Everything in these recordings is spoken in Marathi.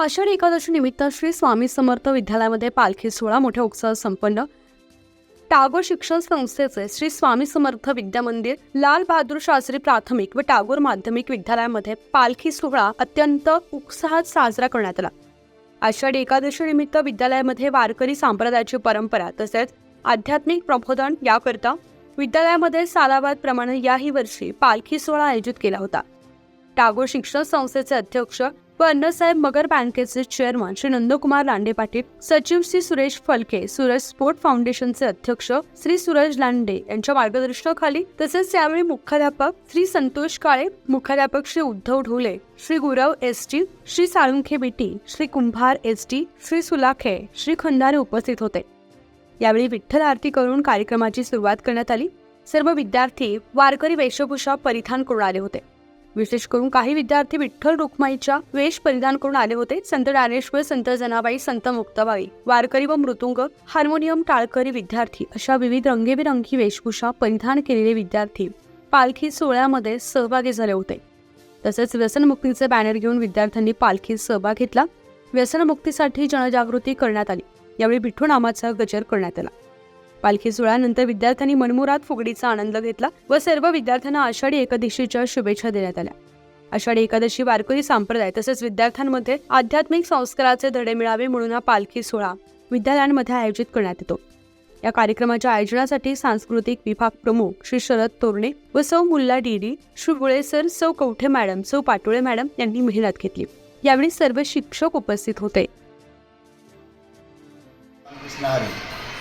आषाढी एकादशी निमित्त श्री स्वामी समर्थ विद्यालयामध्ये पालखी सोहळा मोठ्या उत्साहात संपन्न. टागोर शिक्षण संस्थेचे श्री स्वामी समर्थ विद्यामंदिर लाल बहादूर शास्त्री प्राथमिक व टागोर माध्यमिक विद्यालयामध्ये पालखी सोहळा अत्यंत उत्साहात साजरा करण्यात आला. आषाढी एकादशी निमित्त विद्यालयामध्ये वारकरी संप्रदायाची परंपरा तसेच आध्यात्मिक प्रबोधन याकरता विद्यालयामध्ये सालाबाद प्रमाणे याही वर्षी पालखी सोहळा आयोजित केला होता. टागोर शिक्षण संस्थेचे अध्यक्ष व अण्णासाहेब मगर बँकेचे चेअरमन श्री नंदकुमार लांडे पाटील सचिव श्री सुरेश फलके सूरज स्पोर्ट फाउंडेशनचे अध्यक्ष श्री सूरज लांडे यांच्या मार्गदर्शनाखाली तसेच यावेळी मुख्याध्यापक श्री संतोष काळे मुख्याध्यापक Shri Uddhav Dhole Shri Gurav S T Shri Salunkhe B T Shri Kumbhar S T Shri Sulakhe Shri Khandare उपस्थित होते. यावेळी विठ्ठल आरती करून कार्यक्रमाची सुरुवात करण्यात आली. सर्व विद्यार्थी वारकरी वेशभूषा परिधान करून आले होते. विशेष करून काही विद्यार्थी विठ्ठल रुक्माईच्या वेश परिधान करून आले होते. संत ज्ञानेश्वर संत जनाबाई संत मुक्ताबाई वारकरी व मृतुंग हार्मोनियम टाळकरी विद्यार्थी अशा विविध रंगीबेरंगी वेशभूषा परिधान केलेले विद्यार्थी पालखी सोहळ्यामध्ये सहभागी झाले होते. तसेच व्यसनमुक्तीचे बॅनर घेऊन विद्यार्थ्यांनी पालखीत सहभाग घेतला. व्यसनमुक्तीसाठी जनजागृती करण्यात आली. यावेळी विठ्ठू नामाचा गजर करण्यात आला. पालखी सोहळ्यानंतर विद्यार्थ्यांनी मनमुरात फुगडीचा आनंद घेतला व सर्व विद्यार्थ्यांना आषाढी एकादशीच्या शुभेच्छा देण्यात आल्या. आषाढी एकादशी वारकरी संप्रदाय तसेच विद्यार्थ्यांमध्ये आध्यात्मिक संस्काराचे धडे मिळावे म्हणून हा पालखी सोहळा विद्यालयांमध्ये आयोजित करण्यात येतो. या कार्यक्रमाच्या आयोजनासाठी सांस्कृतिक विभाग प्रमुख श्री शरद तोरणे व सौ मुल्ला डिरी श्री गुळेसर सौ कवठे मॅडम सौ पाटोळे मॅडम यांनी मेहनत घेतली. यावेळी सर्व शिक्षक उपस्थित होते.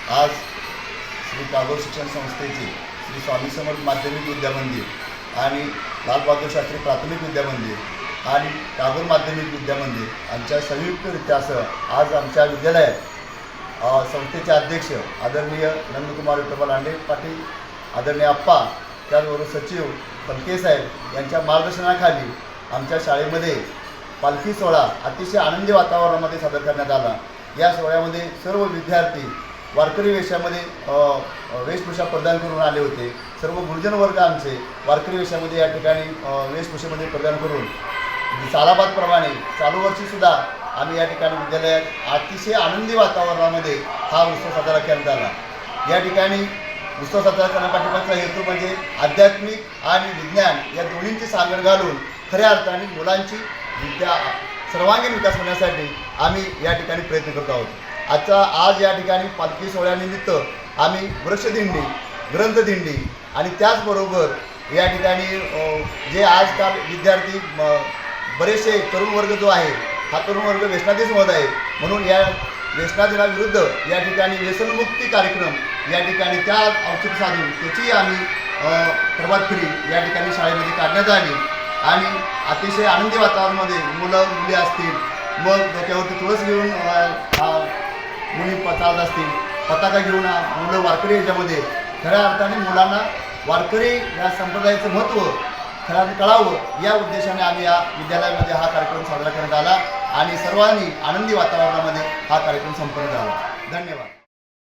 आज श्री टागोर शिक्षण संस्थेचे श्री स्वामी समर्थ माध्यमिक विद्यामंदिर आणि लालबहादूर शास्त्री प्राथमिक विद्यामंदिर आणि टागोर माध्यमिक विद्यामंदिर यांच्या संयुक्तरित्यासह आज आमच्या विद्यालयात संस्थेचे अध्यक्ष आदरणीय नंदकुमार विठोबा लांडे पाटील आदरणीय अप्पा त्याचबरोबर सचिव फलके साहेब यांच्या मार्गदर्शनाखाली आमच्या शाळेमध्ये पालखी सोहळा अतिशय आनंदी वातावरणामध्ये सादर करण्यात आला. या सोहळ्यामध्ये सर्व विद्यार्थी वारकरी वेशामध्ये वेशभूषा प्रदान करून आले होते. सर्व गुरुजन वर्ग आमचे वारकरी वेशामध्ये या ठिकाणी वेशभूषेमध्ये प्रदान करून म्हणजे सालाबादप्रमाणे चालू वर्षीसुद्धा आम्ही या ठिकाणी विद्यालयात अतिशय आनंदी वातावरणामध्ये हा उत्सव साजरा करण्यात आला. या ठिकाणी उत्सव साजरा करण्यापाठीमागचा हेतू म्हणजे आध्यात्मिक आणि विज्ञान या दोन्हींची सांगड घालून खऱ्या अर्थाने मुलांची विद्या सर्वांगीण विकास होण्यासाठी आम्ही या ठिकाणी प्रयत्न करत आहोत. आजचा आज या ठिकाणी पालखी सोहळ्यानिमित्त आम्ही वृक्षदिंडी ग्रंथदिंडी आणि त्याचबरोबर या ठिकाणी जे आजकाल विद्यार्थी बरेचसे तरुण वर्ग जो आहे हा तरुण वर्ग व्यसनाधीश होत आहे. म्हणून या व्यसनाधीनाविरुद्ध या ठिकाणी व्यसनमुक्ती कार्यक्रम या ठिकाणी त्या औषध साधून त्याची आम्ही प्रभात फेरी या ठिकाणी शाळेमध्ये काढण्यात आली. आणि अतिशय आनंदी वातावरणामध्ये मुलं मुली असतील मग त्याच्यावरती तुळस घेऊन मुली प- चालत असतील. पताका घेऊन मुलं वारकरी याच्यामध्ये. खऱ्या अर्थाने मुलांना वारकरी या संप्रदायाचं महत्त्व खऱ्या कळावं. या उद्देशाने आम्ही या विद्यालयामध्ये हा कार्यक्रम साजरा करण्यात आला आणि सर्वांनी आनंदी वातावरणामध्ये हा कार्यक्रम संपन्न झाला. धन्यवाद.